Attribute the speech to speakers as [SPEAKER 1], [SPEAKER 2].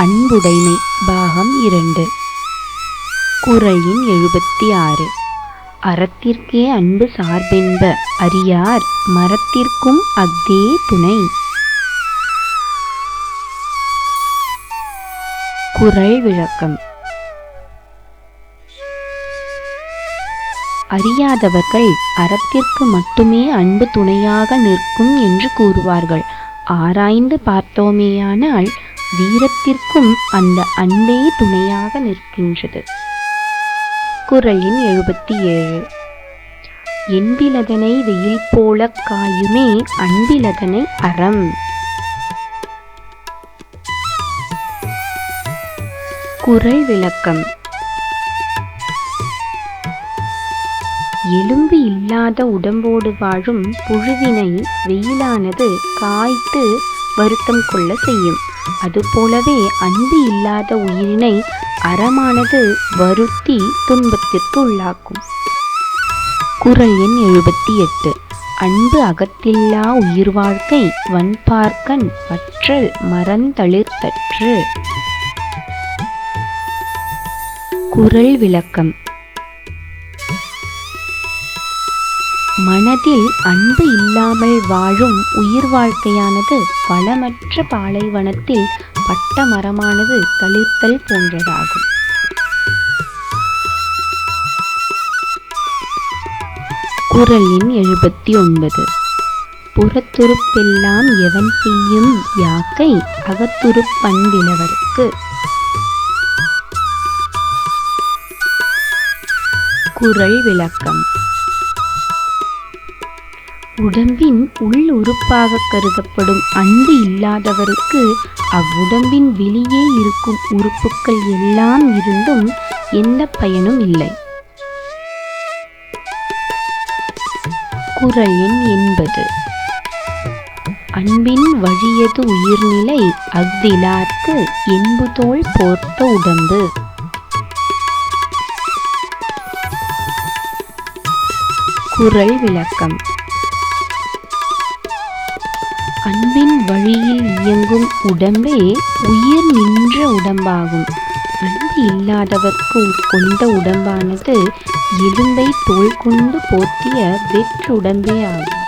[SPEAKER 1] அன்புடைமை பாகம் இரண்டு. குறையின் எழுபத்தி ஆறு அறத்திற்கே அன்பு சார்பென்ப அறியார் மரத்திற்கும் அஃதே துணை. குறை விளக்கம். அறியாதவர்கள் அறத்திற்கு மட்டுமே அன்பு துணையாக நிற்கும் என்று கூறுவார்கள். ஆராய்ந்து பார்த்தோமேயானால் வீரத்திற்கும் அந்த அன்பே துணையாக நிற்கின்றது. குறள் எண் எழுபத்தி ஏழு என்பிலதனை வெயில் போல காயுமே அன்பிலதனை அறம். குறள் விளக்கம். எலும்பு இல்லாத உடம்போடு வாழும் புழுவினை வெயிலானது காய்த்து வருத்தம் கொள்ள செய்யும். அதுபோலவே அன்பு இல்லாத உயிரினை அறமானது வருத்தி துன்பத்திற்கு உள்ளாக்கும். குறள் எண் எழுபத்தி எட்டு. அன்பு அகத்தில்லா உயிர் வாழ்க்கை வன்பார்க்கன் வற்றல் மரந்தளிர்த்தற்று குறள் விளக்கம். மனதில் அன்பு இல்லாமல் வாழும் உயிர் வாழ்க்கையானது வளமற்ற பாலைவனத்தில் பட்ட மரமானது தளிர்த்தல் போன்றதாகும். குறள் எண் எழுபத்தி ஒன்பது புறத்துருப்பெல்லாம் எவன் செய்யும் யாக்கை அகத்துருப் குரல் குறள் விளக்கம். உடம்பின் உள் உறுப்பாக கருதப்படும் அன்பு இல்லாதவருக்கு அவ்வுடம்பின் வெளியே இருக்கும் உறுப்புக்கள் எல்லாம் இருந்தும் எந்த பயனும் இல்லை. குரல் எண் என்பது. அன்பின் வழியது உயிர்நிலை அஃதிலார்க்கு என்புதோல் போர்த்த உடம்பு. குறள் விளக்கம். அன்பின் வழியில் இயங்கும் உடம்பே உயிர் நின்ற உடம்பாகும். அன்பு இல்லாதவர்க்கு கொண்ட உடம்பானது எலும்பை தோல் கொண்டு போர்த்திய வெற்றுடம்பே ஆகும்.